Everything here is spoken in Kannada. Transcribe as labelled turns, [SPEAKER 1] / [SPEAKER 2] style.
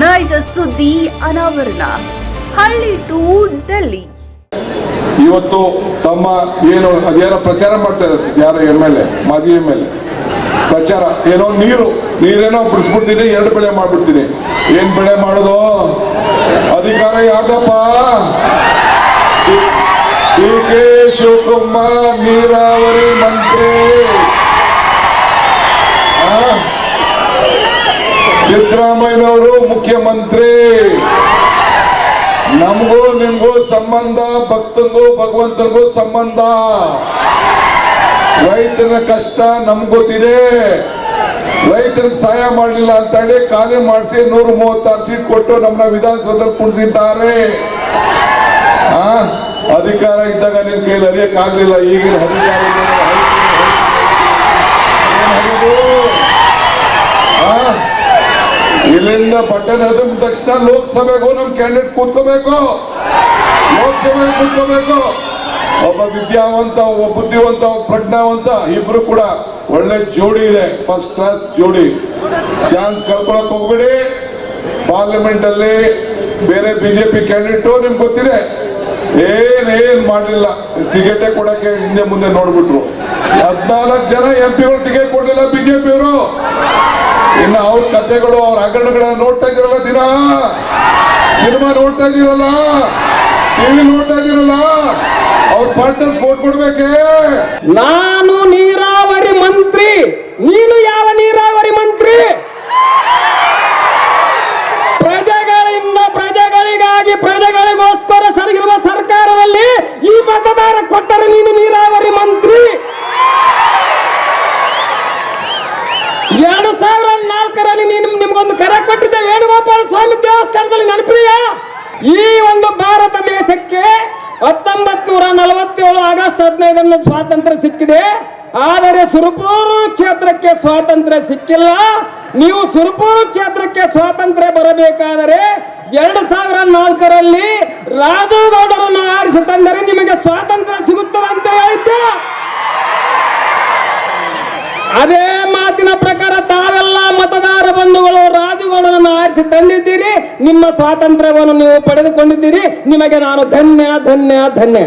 [SPEAKER 1] ನೈಜ ಸುದ್ದಿ ಅನಾವರಣ, ಹಳ್ಳಿ ಟು ಡೆಲ್ಲಿ.
[SPEAKER 2] ಇವತ್ತು ತಮ್ಮ ಏನು ಅದೇನೋ ಪ್ರಚಾರ ಮಾಡ್ತಾ ಇದ್ದಾರೆ, ಯಾರು ಎಂ ಎಲ್ ಎ, ಮಾಜಿ ಎಂ ಎಲ್ ಎ. ಪ್ರಚಾರ, ಏನೋ ನೀರು, ನೀರೇನೋ ಬಿಡಿಸ್ಬಿಡ್ತೀನಿ, ಎರಡು ಬೆಳೆ ಮಾಡ್ಬಿಡ್ತೀನಿ. ಏನ್ ಬೆಳೆ ಮಾಡೋದು? ಅಧಿಕಾರ ಯಾವ್ದಪ್ಪ? ಡಿ ಕೆ ಶಿವಕುಮಾರ್ ನೀರಾವರಿ ಮಂತ್ರಿ ಆ? ಸಿದ್ದರಾಮಯ್ಯನವರು ಮುಖ್ಯಮಂತ್ರಿ. ನಮಗೂ ನಿಮಗೂ ಸಂಬಂಧ ಭಕ್ತನಿಗೂ ಭಗವಂತನಿಗೂ ಸಂಬಂಧ. ರೈತನ ಕಷ್ಟ ನಮ್ಗೆ ಗೊತ್ತಿದೆ. ರೈತರಿಗೆ ಸಹಾಯ ಮಾಡಲಿಲ್ಲ ಅಂತ ಹೇಳಿ ಖಾಲಿ ಮಾಡಿಸಿ ನೂರ ಮೂವತ್ತಾರು ಸೀಟ್ ಕೊಟ್ಟು ನಮ್ಮನ್ನ ವಿಧಾನಸೌಧದಲ್ಲಿ ಕುಣಿಸಿದ್ದಾರೆ ಆ, ಅಧಿಕಾರ ಇದ್ದಾಗ ನಿನ್ ಕೈಲಿ ಅರಿಯಕ್ಕಾಗಲಿಲ್ಲ ಈಗಿನ ಅಧಿಕಾರ ಇಲ್ಲಿಂದ ಬಟನ್ ಅದ ತಕ್ಷಣ ಲೋಕಸಭೆಗೂ ನಮ್ಮ ಕ್ಯಾಂಡಿಡೇಟ್ ಕೂತ್ಕೋಬೇಕು. ಲೋಕಸಭೆ ಕೂತ್ಕೋಬೇಕು. ಒಬ್ಬ ವಿದ್ಯಾವಂತ, ಒಬ್ಬ ಬುದ್ಧಿವಂತ, ಒಬ್ಬ ಪ್ರಜ್ಞಾವಂತ ಇಬ್ರು ಕೂಡ ಒಳ್ಳೆ ಜೋಡಿ ಇದೆ. ಫಸ್ಟ್ ಕ್ಲಾಸ್ ಜೋಡಿ. ಚಾನ್ಸ್ ಕಳ್ಕೊಳಕ್ ಹೋಗ್ಬೇಡಿ. ಪಾರ್ಲಿಮೆಂಟ್ ಅಲ್ಲಿ ಬೇರೆ ಬಿಜೆಪಿ ಕ್ಯಾಂಡಿಡೇಟ್ ನಿಮ್ಗೆ ಗೊತ್ತಿದೆ. ಏನೇನ್ ಏನ್ ಮಾಡಲಿಲ್ಲ. ಟಿಕೆಟೇ ಕೊಡಕ್ಕೆ ಹಿಂದೆ ಮುಂದೆ ನೋಡ್ಬಿಟ್ರು. ಹದ್ನಾಲ್ಕು ಜನ ಎಂ ಪಿಗಳು ಟಿಕೆಟ್ ಬಿಜೆಪಿ ಬಿಜೆಪಿಯವರು ಇನ್ನು ಅವ್ರ ಕಥೆಗಳು ಅವ್ರ ಹಗರಣಗಳನ್ನ ನೋಡ್ತಾ ಇದ್ದೀರಲ್ಲ ದಿನ? ಸಿನಿಮಾ ನೋಡ್ತಾ ಇದ್ದೀರಲ್ಲ? ಟಿವಿ ನೋಡ್ತಾ ಇದ್ದೀರಲ್ಲ? ಅವ್ರ ಪಾರ್ಟ್ನರ್ಸ್ ಓಟ್ ಕೊಡ್ಬೇಕೆ?
[SPEAKER 3] ನಾನು ನೀರಾವರಿ ಮಂತ್ರಿ. ನೀನು ಯಾವ ನೀರಾವರಿ ಮಂತ್ರಿ? ಪ್ರಜೆಗಳಿಂದ ಪ್ರಜೆಗಳಿಗಾಗಿ, ಪ್ರಜೆಗಳಿಗೋಸ್ಕರ ಸರಿಗಿರುವ ಸರ್ಕಾರದಲ್ಲಿ ಈ ಮತದಾರ ಕೊಟ್ಟರೆ ನೀನು ನೀರಾವರಿ ಮಂತ್ರಿ. ಎರಡು ಸಾವಿರ ನಿಮ್ಗೊಂದು ಕರೆ ಕೊಟ್ಟಿದ್ದ ವೇಣುಗೋಪಾಲ ಸ್ವಾಮಿ ದೇವಸ್ಥಾನದಲ್ಲಿ, ನೆನಪಿದೆಯಾ? ಈ ಒಂದು ಭಾರತ ದೇಶಕ್ಕೆ ಹತ್ತೊಂಬತ್ ನೂರ ನಲವತ್ತೇಳು ಆಗಸ್ಟ್ ಹದಿನೈದನ್ನು ಸ್ವಾತಂತ್ರ್ಯ ಸಿಕ್ಕಿದೆ. ಆದರೆ ಸುರಪೂರು ಕ್ಷೇತ್ರಕ್ಕೆ ಸ್ವಾತಂತ್ರ್ಯ ಸಿಕ್ಕಿಲ್ಲ. ನೀವು ಸುರಪೂರು ಕ್ಷೇತ್ರಕ್ಕೆ ಸ್ವಾತಂತ್ರ್ಯ ಬರಬೇಕಾದರೆ ಎರಡು ಸಾವಿರ ನಾಲ್ಕರಲ್ಲಿ ರಾಜುಗೌಡರನ್ನು ಆರಿಸಿ ತಂದರೆ ನಿಮಗೆ ಸ್ವಾತಂತ್ರ್ಯ ಸಿಗುತ್ತದೆ ಅಂತ ಹೇಳಿದ್ದೆ ಅದೇ ನಿಮ್ಮ ಸ್ವಾತಂತ್ರ್ಯವನ್ನು ನೀವು ಪಡೆದುಕೊಂಡಿದ್ದೀರಿ. ನಿಮಗೆ ನಾನು ಧನ್ಯ ಧನ್ಯ ಧನ್ಯ.